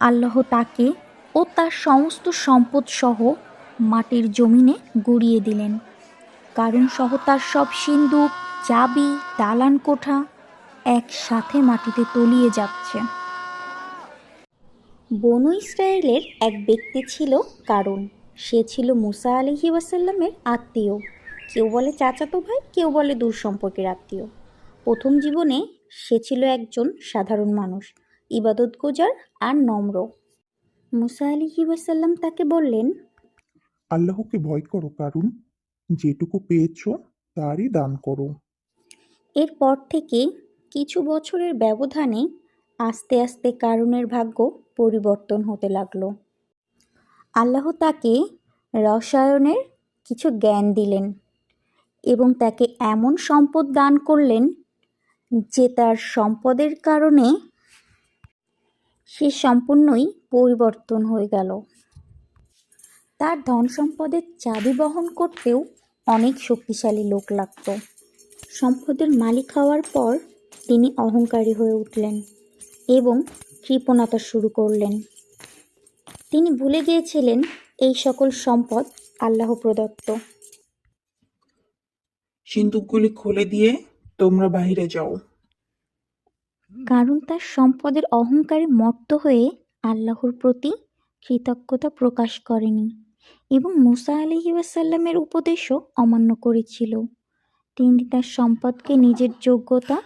আল্লাহ তাকে ও তার সমস্ত সম্পদ সহ মাটির জমিনে গড়িয়ে দিলেন। কারণ সহ তার সব সিন্দুক, চাবি, দালান কোঠা একসাথে মাটিতে তলিয়ে যাচ্ছে। বনু ইসরায়েলের এক ব্যক্তি ছিল কারণ সে ছিল মুসা আলহি ওয়াসাল্লামের আত্মীয়। কেউ বলে চাচাতো ভাই, কেউ বলে দূর সম্পর্কের আত্মীয়। প্রথম জীবনে সে ছিল একজন সাধারণ মানুষ। ইবাদত গুজার আর নম্র। মুসা আলহি ওয়াসাল্লাম তাকে বললেন আল্লাহকে ভয় করো কারণ যেটুকু পেয়েছ তারই দান করো। এরপর থেকে কিছু বছরের ব্যবধানে আস্তে আস্তে কারুনের ভাগ্য পরিবর্তন হতে লাগল। আল্লাহ তাকে রসায়নের কিছু জ্ঞান দিলেন এবং তাকে এমন সম্পদ দান করলেন যে তার সম্পদের কারণে সে সম্পূর্ণই পরিবর্তন হয়ে গেল। তার ধন সম্পদের চাবি বহন করতেও অনেক শক্তিশালী লোক লাগতো। সম্পদের মালিক হওয়ার পর তিনি অহংকারী হয়ে উঠলেন এবং কৃপণতা শুরু করলেন। তিনি ভুলে গিয়েছিলেন এই সকল সম্পদ আল্লাহ প্রদত্ত। সিন্দুকগুলি খুলে দিয়ে তোমরা বাইরে যাও। কারণ তার সম্পদের অহংকারে মত্ত হয়ে আল্লাহর প্রতি কৃতজ্ঞতা প্রকাশ করেনি এবং মুসা আলহি ওয়াসাল্লামের উপদেশও অমান্য করেছিল। তিনি তার সম্পদকে নিজের যোগ্যতা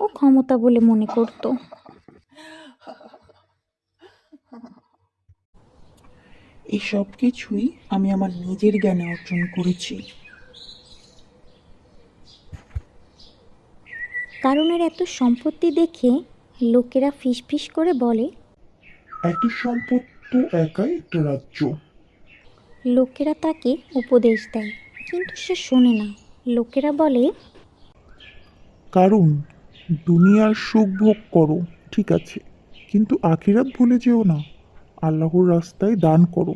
ও ক্ষমতা বলে মনে করত। এই সব কিছুই আমি আমার নিজের জ্ঞানে অর্জন করেছি। কারণের এত সম্পত্তি দেখে লোকেরা ফিসফিস করে বলে এত সম্পদ তো একাই একটা রাজ্য। লোকেরা তাকে উপদেশ দেয় কিন্তু সে শোনে না। লোকেরা বলে কারণ দুনিয়ার সুখ ভোগ করো ঠিক আছে কিন্তু আখিরাত ভুলে যেও না। আল্লাহর রাস্তায় দান করো।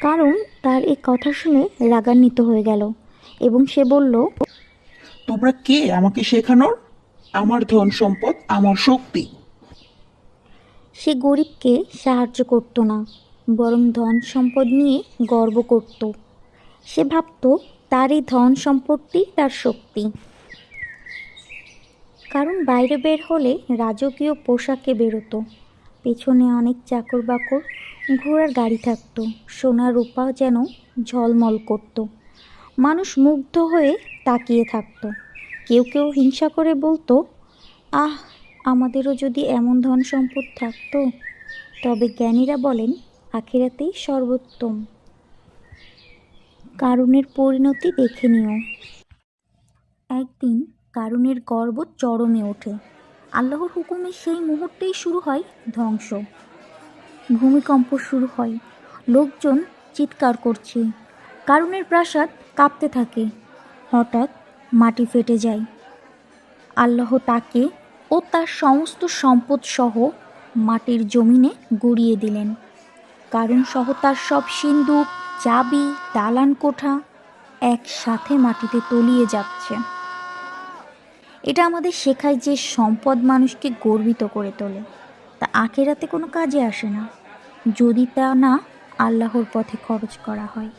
কারণ তার এই কথা শুনে রাগান্বিত হয়ে গেল এবং সে বলল তোমরা কে? আমাকে শেখানোর? আমার ধন সম্পদ, আমার শক্তি। সে গরিবকে সাহায্য করতো না, বরং ধন সম্পদ নিয়ে গর্ব করত। সে ভাবত তার এই ধন সম্পত্তি তার শক্তি। কারণ বাইরে বের হলে রাজকীয় পোশাকে বেরোতো। পেছনে অনেক চাকর বাকর ঘোড়ার গাড়ি থাকতো। সোনা রূপা যেন ঝলমল করত। মানুষ মুগ্ধ হয়ে তাকিয়ে থাকতো। কেউ কেউ হিংসা করে বলতো, আহ, আমাদেরও যদি এমন ধন সম্পদ থাকতো, তবে জ্ঞানীরা বলেন আখিরাতেই সর্বোত্তম। কারুনের পরিণতি দেখে নিও। একদিন কারুনের গর্ব চরমে ওঠে। আল্লাহর হুকুমে সেই মুহূর্তেই শুরু হয় ধ্বংস। ভূমিকম্প শুরু হয়। লোকজন চিৎকার করছে। কারুনের প্রাসাদ কাঁপতে থাকে। হঠাৎ মাটি ফেটে যায়। আল্লাহ তাকে ও তার সমস্ত সম্পদ সহ মাটির জমিনে গড়িয়ে দিলেন। কারণ সহ তার সব সিন্দুক, চাবি, দালান কোঠা একসাথে মাটিতে তলিয়ে যাচ্ছে। এটা আমাদের শেখায় যে সম্পদ মানুষকে গর্বিত করে তোলে। তা আখেরাতে কোনো কাজে আসে না। যদি তা না আল্লাহর পথে খরচ করা হয়।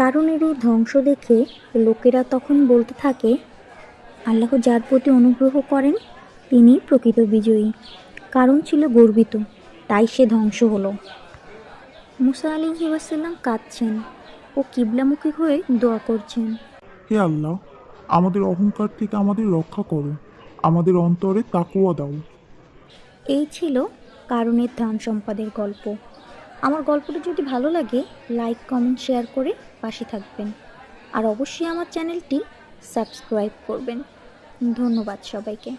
কারণের এই ধ্বংস দেখে লোকেরা তখন বলতে থাকে আল্লাহ যার প্রতি অনুগ্রহ করেন তিনি প্রকৃত বিজয়ী। কারণ ছিল গর্বিত তাই সে ধ্বংস হলো। মুসা আলী ওয়াসাল্লাম কাঁদছেন ও কিবলামুখী হয়ে দোয়া করছেন। হে আল্লাহ আমাদের অহংকার থেকে আমাদের রক্ষা করো আমাদের অন্তরে তাকুয়া দাও। এই ছিল কারণের ধান সম্পাদের গল্প। আমার গল্পটি যদি ভালো লাগে লাইক কমেন্ট শেয়ার করে পাশে থাকবেন। আর অবশ্যই আমার চ্যানেলটি সাবস্ক্রাইব করবেন। ধন্যবাদ সবাইকে।